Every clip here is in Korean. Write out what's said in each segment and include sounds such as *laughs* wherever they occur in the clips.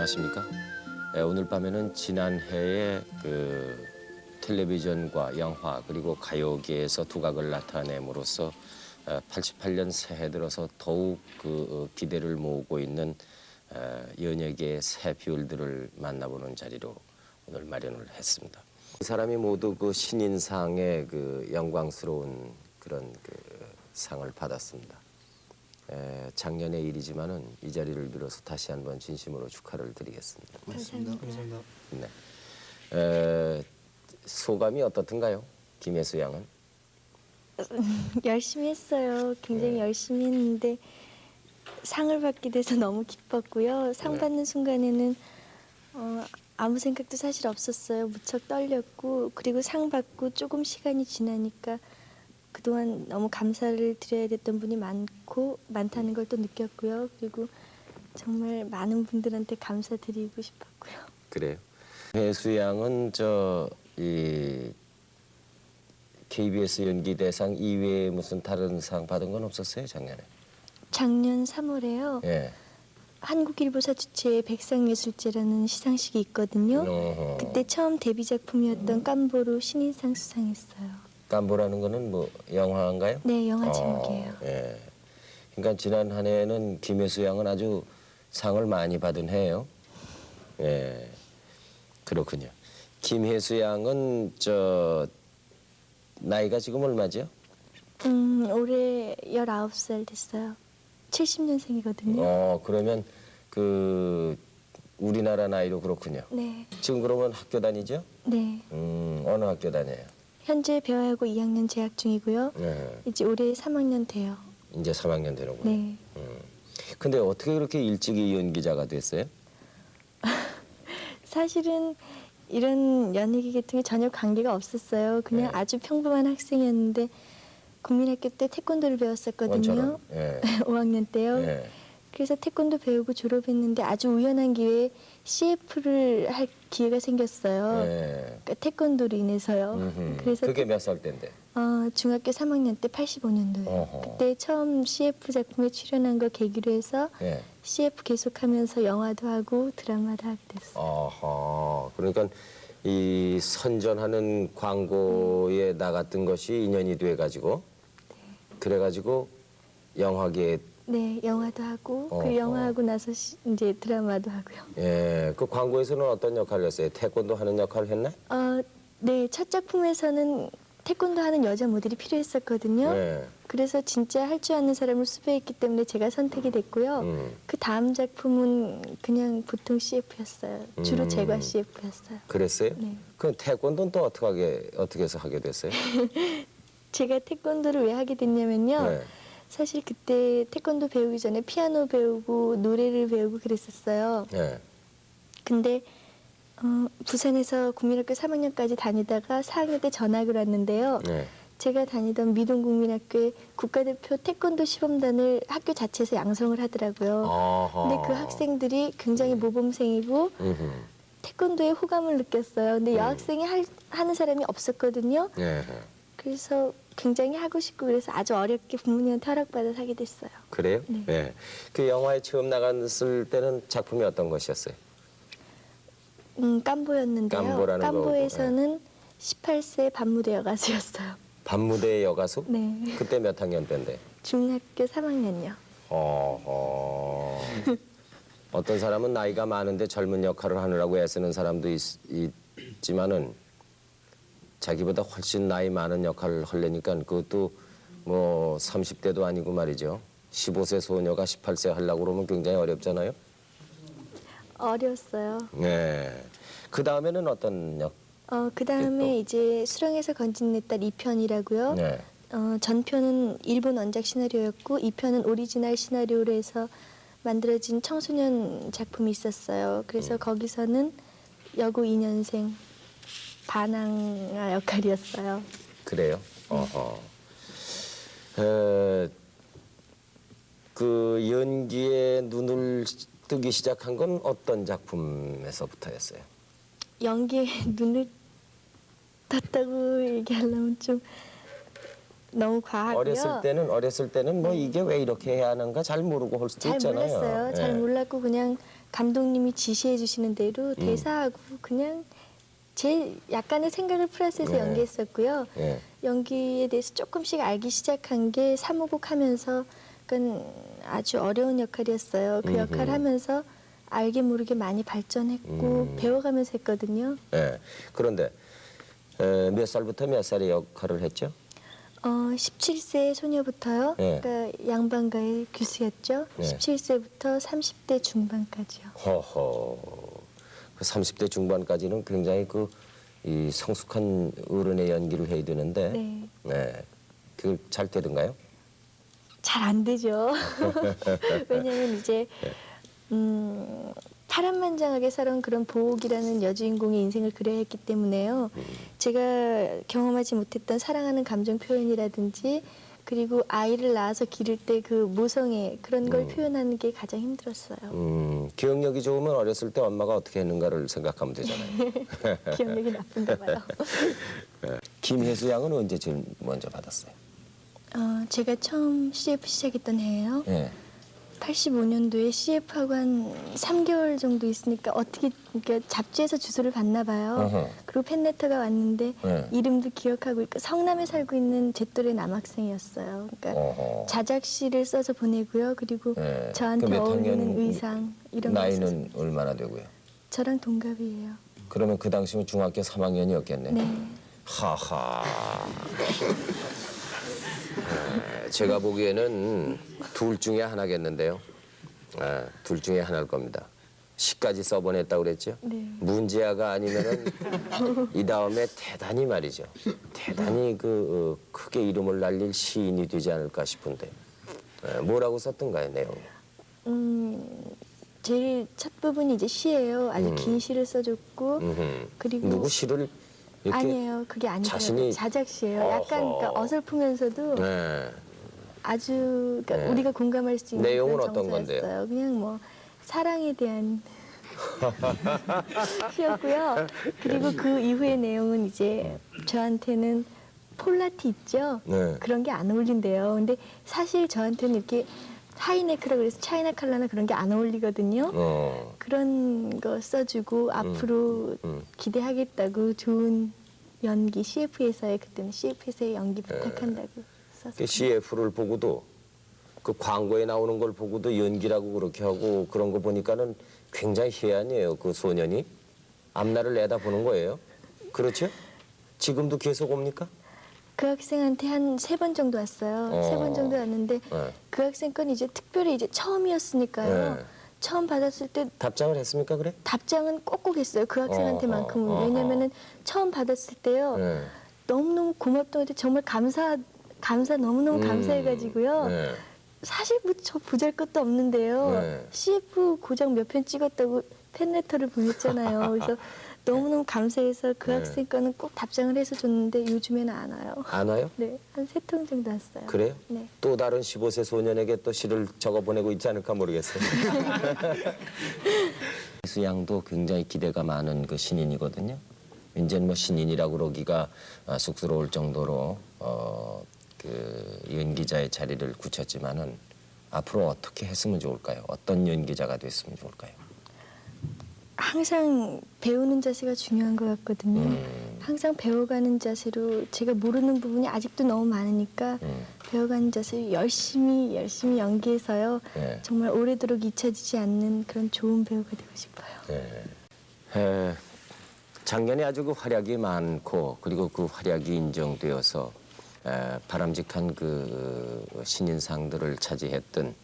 안녕하십니까? 예, 오늘 밤에는 지난해에 그 텔레비전과 영화 그리고 가요계에서 두각을 나타냄으로써 어, 88년 새해 들어서 더욱 그 어, 기대를 모으고 있는 어, 연예계의 새 비율들을 만나보는 자리로 오늘 마련을 했습니다. 이 사람이 모두 그 신인상의 그 영광스러운 그런 그 상을 받았습니다. 에, 작년의 일이지만은 이 자리를 빌어서 다시 한번 진심으로 축하를 드리겠습니다. 고맙습니다. 감사합니다. 네. 에, 소감이 어떻든가요, 김혜수 양은? *laughs* 열심히 했어요. 굉장히 네. 열심히 했는데 상을 받게 돼서 너무 기뻤고요. 상 네. 받는 순간에는 어, 아무 생각도 사실 없었어요. 무척 떨렸고 그리고 상 받고 조금 시간이 지나니까 그동안 너무 감사를 드려야 됐던 분이 많고 많다는 걸 또 느꼈고요. 그리고 정말 많은 분들한테 감사드리고 싶었고요. 그래요. 혜수 양은 저이 KBS 연기 대상 이외에 무슨 다른 상 받은 건 없었어요 작년에? 작년 3월에요. 예. 한국일보사 주최의 백상예술제라는 시상식이 있거든요. 어허. 그때 처음 데뷔 작품이었던 깜보로 신인상 수상했어요. 깜보라는 거는 뭐 영화인가요? 네, 영화 어, 제목이에요. 예. 그러니까 지난 한 해에는 김혜수 양은 아주 상을 많이 받은 해요. 예. 그렇군요. 김혜수 양은 저 나이가 지금 얼마죠? 음, 올해 19살 됐어요. 70년생이거든요. 어 그러면 그 우리나라 나이로 그렇군요. 네, 지금 그러면 학교 다니죠? 네. 음 어느 학교 다녀요? 현재 배화하고 2학년 재학 중이고요. 네. 이제 올해 3학년 돼요. 이제 3학년 되는군요. 네. 음. 근데 어떻게 그렇게 일찍이 연기자가 됐어요? *laughs* 사실은 이런 연예계 게 전혀 관계가 없었어요. 그냥 네. 아주 평범한 학생이었는데 국민학교 때 태권도를 배웠었거든요. 원처럼. 예. 5학년 때요. 예. 그래서 태권도 배우고 졸업했는데 아주 우연한 기회에 CF를 할 기회가 생겼어요. 예. 그러니까 태권도로 인해서요. 음흠. 그래서 그게 몇 살 때인데? 어, 중학교 3학년 때 85년도에 어허. 그때 처음 CF 작품에 출연한 거 계기로 해서 예. CF 계속하면서 영화도 하고 드라마도 하게 됐어요. 아하. 그러니까 이 선전하는 광고에 나갔던 것이 인연이 돼 가지고 그래 가지고 영화계에 네, 영화도 하고 어허. 그 영화하고 나서 시, 이제 드라마도 하고요. 예. 그 광고에서는 어떤 역할을 했어요? 태권도 하는 역할을 했나? 어, 네, 첫 작품에서는 태권도 하는 여자 모델이 필요했었거든요. 예. 그래서 진짜 할 줄 아는 사람을 수배했기 때문에 제가 선택이 됐고요. 음. 그 다음 작품은 그냥 보통 CF였어요. 주로 음. 제과 CF였어요. 그랬어요? 네. 그럼 태권도는 또 어떻게 하게 어떻게 해서 하게 됐어요? *laughs* 제가 태권도를 왜 하게 됐냐면요. 네. 사실 그때 태권도 배우기 전에 피아노 배우고 노래를 배우고 그랬었어요. 네. 근데 어, 부산에서 국민학교 3학년까지 다니다가 4학년 때 전학을 왔는데요. 네. 제가 다니던 미동국민학교에 국가대표 태권도 시범단을 학교 자체에서 양성을 하더라고요. 아하. 근데 그 학생들이 굉장히 모범생이고 음흠. 태권도에 호감을 느꼈어요. 근데 음. 여학생이 할, 하는 사람이 없었거든요. 예. 그래서 굉장히 하고 싶고 그래서 아주 어렵게 부모님한테 허락받아 사게 됐어요. 그래요? 네. 예. 그 영화에 처음 나갔을 때는 작품이 어떤 것이었어요? 음, 깜보였는데요. 깜보라는 깜보에서는 18세 반무대 여가수였어요. 밤무대의 여가수? 네. 그때 몇 학년 때인데? 중학교 3학년요. 어허. 어떤 사람은 나이가 많은데 젊은 역할을 하느라고 애쓰는 사람도 있, 있지만은 자기보다 훨씬 나이 많은 역할을 하려니까 그것도 뭐 30대도 아니고 말이죠. 15세 소녀가 18세 하려고 그러면 굉장히 어렵잖아요. 어려웠어요. 네. 그 다음에는 어떤 역? 어, 그 다음에 이제 수령에서 건진 내 딸 2편이라고요. 네. 어, 전편은 일본 원작 시나리오였고 2편은 오리지널 시나리오로 해서 만들어진 청소년 작품이 있었어요. 그래서 음. 거기서는 여고 2년생 반항아 역할이었어요. 그래요? 어허. 에, 그 연기에 눈을 뜨기 시작한 건 어떤 작품에서부터였어요? 연기에 *laughs* 눈을 떴다고 얘기하려면 좀 너무 과하고요. 어렸을 때는 어렸을 때는 뭐 이게 왜 이렇게 해야 하는가 잘 모르고 할 수도 잘 있잖아요. 몰랐어요. 잘 예. 몰랐고 그냥 감독님이 지시해 주시는 대로 음. 대사하고 그냥 제 약간의 생각을 플러스해서 네. 연기했었고요. 예. 연기에 대해서 조금씩 알기 시작한 게 사무국 하면서 그건 아주 어려운 역할이었어요. 그 음흠. 역할 하면서 알게 모르게 많이 발전했고 음. 배워가면서 했거든요. 예. 그런데 에, 몇 살부터 몇 살의 역할을 했죠? 어, 17세 소녀부터요. 네. 그러니까 양반가의 교수였죠. 네. 17세부터 30대 중반까지요. 허허. 그 30대 중반까지는 굉장히 그 이 성숙한 어른의 연기를 해야 되는데 네. 네. 그걸 잘 되던가요? 잘 안 되죠. *laughs* 왜냐면 이제 음, 파란만장하게 살아온 그런 보옥이라는 여주인공의 인생을 그려야 했기 때문에요. 제가 경험하지 못했던 사랑하는 감정 표현이라든지 그리고 아이를 낳아서 기를 때 그 모성애 그런 걸 음. 표현하는 게 가장 힘들었어요. 음, 기억력이 좋으면 어렸을 때 엄마가 어떻게 했는가를 생각하면 되잖아요. *laughs* 기억력이 나쁜가 봐요. 예. *laughs* 김혜수 양은 언제 제일 먼저 받았어요? 어, 제가 처음 CF 시작했던 해예요. 예. 85년도에 CF하고 한 3개월 정도 있으니까 어떻게 그러니까 잡지에서 주소를 받나 봐요. 어허. 그리고 팬레터가 왔는데 네. 이름도 기억하고 있고 성남에 살고 있는 제 또래 남학생이었어요. 그러니까 어허. 자작시를 써서 보내고요. 그리고 예. 저한테 그몇 어울리는 학년 의상 이런 거 나이는 얼마나 되고요? 저랑 동갑이에요. 그러면 그 당시면 중학교 3학년이었겠네. 네. 하하. 에, 제가 보기에는 둘 중에 하나겠는데요. 에, 둘 중에 하나일 겁니다. 시까지 써보냈다고 그랬죠? 네. 문제아가 아니면은 이 다음에 대단히 말이죠. 대단히 그 어, 크게 이름을 날릴 시인이 되지 않을까 싶은데 에, 뭐라고 썼던가요 내용? 음, 제일 첫 부분이 이제 시예요. 아주 음. 긴 시를 써줬고 음흠. 그리고 누구 시를 이렇게 아니에요. 그게 아니더라고요. 자신이- 자작시예요. 약간 어허. 그러니까 어설프면서도 네. 아주 그러니까 네. 우리가 공감할 수 있는 내용은 그런 어떤. 건데요? 그냥 뭐 사랑에 대한 *laughs* 시였고요. 그리고 그 이후의 내용은 이제 저한테는 폴라티 있죠. 네. 그런 게 안 어울린대요. 근데 사실 저한테는 이렇게 하이네크라 그래서 차이나 칼라나 그런 게 안 어울리거든요. 어. 그런 거 써주고 앞으로 음. 기대하겠다고 좋은 연기 CF에서의 그때는 CF에서의 연기 네. 부탁한다고 써서 그 CF를 보고도 그 광고에 나오는 걸 보고도 연기라고 그렇게 하고 그런 거 보니까는 굉장히 희한해요. 그 소년이 앞날을 내다보는 거예요. 그렇죠? 지금도 계속 옵니까? 그 학생한테 한 세 번 정도 왔어요. 어. 세 번 정도 왔는데 네. 그 학생 건 이제 특별히 이제 처음이었으니까요. 네. 처음 받았을 때 답장을 했습니까 그래? 답장은 꼭꼭 했어요. 그 학생한테만큼은. 어허, 어허. 왜냐면은 처음 받았을 때요. 네. 너무너무 고맙다고 했는데 정말 감사 감사 너무너무 음, 감사해가지고요. 네. 사실 뭐 저 보잘 것도 없는데요. 네. CF 고장 몇편 찍었다고 팬레터를 보냈잖아요. 그래서 *laughs* 너무너무 감사해서 그 네. 학생 거는 꼭 답장을 해서 줬는데 요즘에는 안 와요. 안 와요? 네, 한 세 통 정도 왔어요. 그래요? 네. 또 다른 15세 소년에게 또 시를 적어 보내고 있지 않을까 모르겠어요. *laughs* 수양도 굉장히 기대가 많은 그 신인이거든요. 이제는 뭐 신인이라고 그러기가 아, 쑥스러울 정도로 어, 그 연기자의 자리를 굳혔지만은 앞으로 어떻게 했으면 좋을까요? 어떤 연기자가 됐으면 좋을까요? 항상 배우는 자세가 중요한 것 같거든요. 음. 항상 배워가는 자세로 제가 모르는 부분이 아직도 너무 많으니까 음. 배워가는 자세로 열심히 열심히 연기해서요. 네. 정말 오래도록 잊혀지지 않는 그런 좋은 배우가 되고 싶어요. 네. 에, 작년에 아주 그 활약이 많고 그리고 그 활약이 인정되어서 에, 바람직한 그 신인상들을 차지했던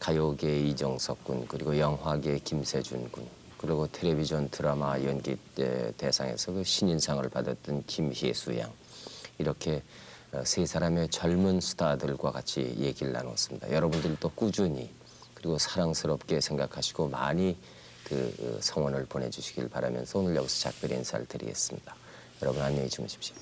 가요계의 이정석 군 그리고 영화계의 김세준 군 그리고 텔레비전 드라마 연기 대- 대상에서 그 신인상을 받았던 김희수 양 이렇게 어, 세 사람의 젊은 스타들과 같이 얘기를 나눴습니다. 여러분들도 꾸준히 그리고 사랑스럽게 생각하시고 많이 그 어, 성원을 보내주시길 바라면서 오늘 여기서 작별 인사를 드리겠습니다. 여러분 안녕히 주무십시오.